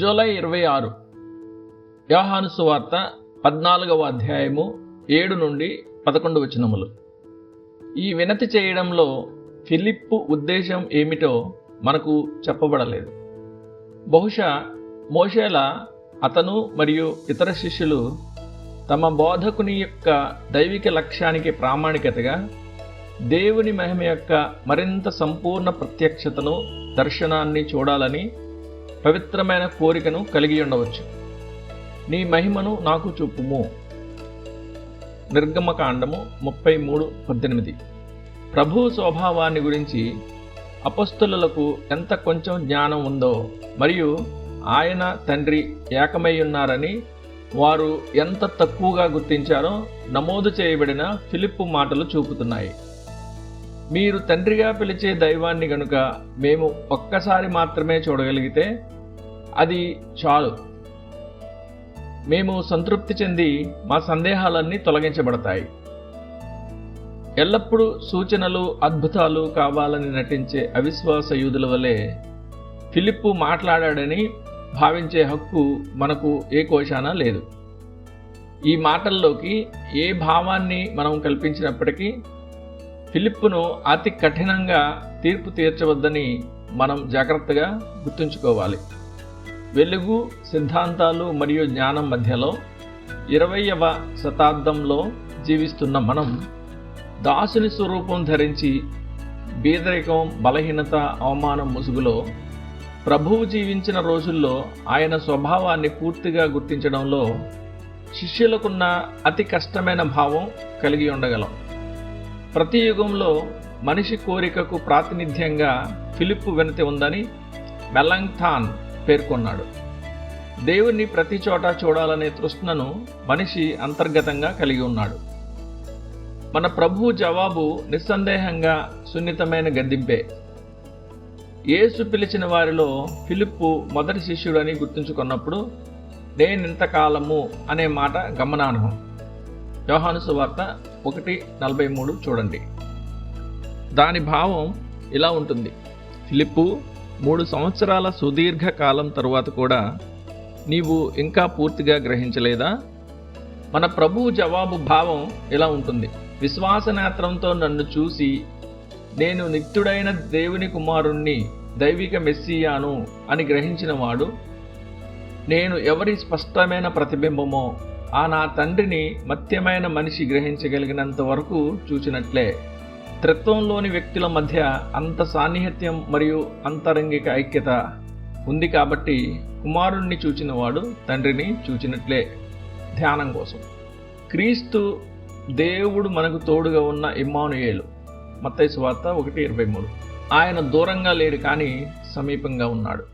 July ఇరవై ఆరు. యోహాను సువార్త పద్నాలుగవ అధ్యాయము ఏడు నుండి పదకొండు వచనములు. ఈ వినతి చేయడంలో ఫిలిప్పు ఉద్దేశం ఏమిటో మనకు చెప్పబడలేదు. బహుశా మోషేల అతను మరియు ఇతర శిష్యులు తమ బోధకుని యొక్క దైవిక లక్ష్యానికి ప్రామాణికతగా దేవుని మహిమ యొక్క మరింత సంపూర్ణ ప్రత్యక్షతను దర్శనాన్ని చూడాలని పవిత్రమైన కోరికను కలిగి ఉండవచ్చు. నీ మహిమను నాకు చూపుము. నిర్గమకాండము ముప్పై మూడు పద్దెనిమిది. ప్రభు స్వభావాన్ని గురించి అపస్తులకు ఎంత కొంచెం జ్ఞానం ఉందో మరియు ఆయన తండ్రి ఏకమై ఉన్నారని వారు ఎంత తక్కువగా గుర్తించారో నమోదు చేయబడిన ఫిలిప్పు మాటలు చూపుతున్నాయి. మీరు తండ్రిగా పిలిచే దైవాన్ని గనుక మేము ఒక్కసారి మాత్రమే చూడగలిగితే అది చాలు. మేము సంతృప్తి చెంది మా సందేహాలన్నీ తొలగించబడతాయి. ఎల్లప్పుడూ సూచనలు అద్భుతాలు కావాలని నటించే అవిశ్వాస యూదుల వలె ఫిలిప్పు మాట్లాడాడని భావించే హక్కు మనకు ఏ కోశాన లేదు. ఈ మాటల్లోకి ఏ భావాన్ని మనం కల్పించినప్పటికీ ఫిలిప్పును అతి కఠినంగా తీర్పు తీర్చవద్దని మనం జాగ్రత్తగా గుర్తుంచుకోవాలి. వెలుగు సిద్ధాంతాలు మరియు జ్ఞానం మధ్యలో ఇరవయవ శతాబ్దంలో జీవిస్తున్న మనం దాసుని స్వరూపం ధరించి బీదరికం బలహీనత అవమానం ముసుగులో ప్రభువు జీవించిన రోజుల్లో ఆయన స్వభావాన్ని పూర్తిగా గుర్తించడంలో శిష్యులకున్న అతి కష్టమైన భావం కలిగి ఉండగలం. ప్రతి యుగంలో మనిషి కోరికకు ప్రాతినిధ్యంగా ఫిలిప్పు వినతి ఉందని మెలంగ్థాన్ పేర్కొన్నాడు. దేవుణ్ణి ప్రతి చోట చూడాలనే తృష్ణను మనిషి అంతర్గతంగా కలిగి ఉన్నాడు. మన ప్రభువు జవాబు నిస్సందేహంగా సున్నితమైన గద్దింపే. యేసు పిలిచిన వారిలో ఫిలిప్పు మొదటి శిష్యుడని గుర్తుంచుకున్నప్పుడు నేనింతకాలము అనే మాట గమనార్హం. యోహాను సువార్త ఒకటి నలభై మూడు చూడండి. దాని భావం ఇలా ఉంటుంది. ఫిలిప్పు మూడు సంవత్సరాల సుదీర్ఘ కాలం తరువాత కూడా నీవు ఇంకా పూర్తిగా గ్రహించలేదా? మన ప్రభువు జవాబు భావం ఇలా ఉంటుంది. విశ్వాసనేత్రంతో నన్ను చూసి నేను నిత్యుడైన దేవుని కుమారుణ్ణి దైవిక మెస్సియాను అని గ్రహించినవాడు నేను ఎవరి స్పష్టమైన ప్రతిబింబమో ఆ నా తండ్రిని మత్యమైన మనిషి గ్రహించగలిగినంత వరకు చూచినట్లే. త్రిత్వంలోని వ్యక్తుల మధ్య అంత సాన్నిహిత్యం మరియు అంతరంగిక ఐక్యత ఉంది కాబట్టి కుమారుణ్ణి చూచినవాడు తండ్రిని చూచినట్లే ధ్యానం కోసం. క్రీస్తు దేవుడు మనకు తోడుగా ఉన్న ఇమ్మానుయేలు. మత్తైసు వార్త ఒకటి ఇరవై మూడు. ఆయన దూరంగా లేడు కానీ సమీపంగా ఉన్నాడు.